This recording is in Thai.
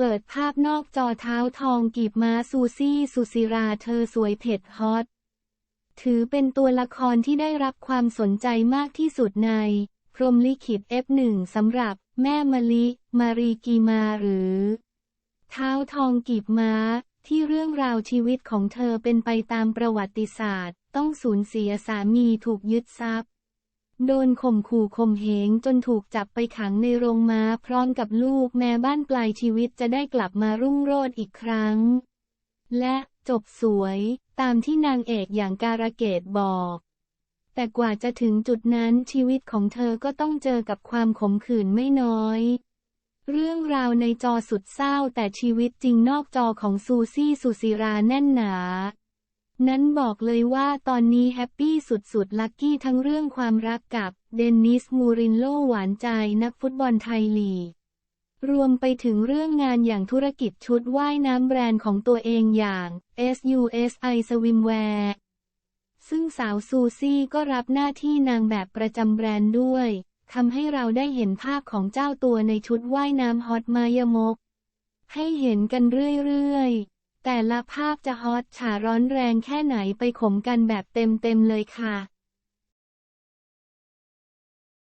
เปิดภาพนอกจอเท้าทองกีบม้าซูซี่สุศิราเธอสวยเผ็ดฮอต ถือเป็นตัวละครที่ได้รับความสนใจมากที่สุดใน พรมลิขิต F1 สำหรับ แม่มะลิ มารีกีมาหรือ เท้าทองกีบม้า ที่เรื่องราวชีวิตของเธอเป็นไปตามประวัติศาสตร์ ต้องสูญเสียสามีถูกยึดทรัพย์ โดนข่มขู่ข่มเหงจนถูกจับไปขังในโรงม้าพร้อมกับลูกแม้บ้านปลายชีวิตจะได้กลับมารุ่งโรจน์อีกครั้ง และจบสวยตามที่นางเอกอย่างการะเกดบอก แต่กว่าจะถึงจุดนั้นชีวิตของเธอก็ต้องเจอกับความขมขื่นไม่น้อย เรื่องราวในจอสุดเศร้าแต่ชีวิตจริงนอกจอของซูซี่สุศิราแน่นหนา นั้นบอกเลยว่าตอนนี้แฮปปี้สุดๆ ลัคกี้ทั้งเรื่องความรักกับเดนนิสมูรินโลหวานใจนักฟุตบอลไทยลีกรวมไปถึงเรื่องงานอย่างธุรกิจชุดว่ายน้ำแบรนด์ของตัวเองอย่าง SUSI Swimwear ซึ่งสาวซูซี่ก็รับหน้าที่นางแบบประจำแบรนด์ด้วยทำให้เราได้เห็นภาพของเจ้าตัวในชุดว่ายน้ำฮอตมายมก ให้เห็นกันเรื่อยๆ แต่ละภาพจะฮอตฉาร้อนแรงแค่ไหนไปขมกันแบบเต็มๆเลยค่ะ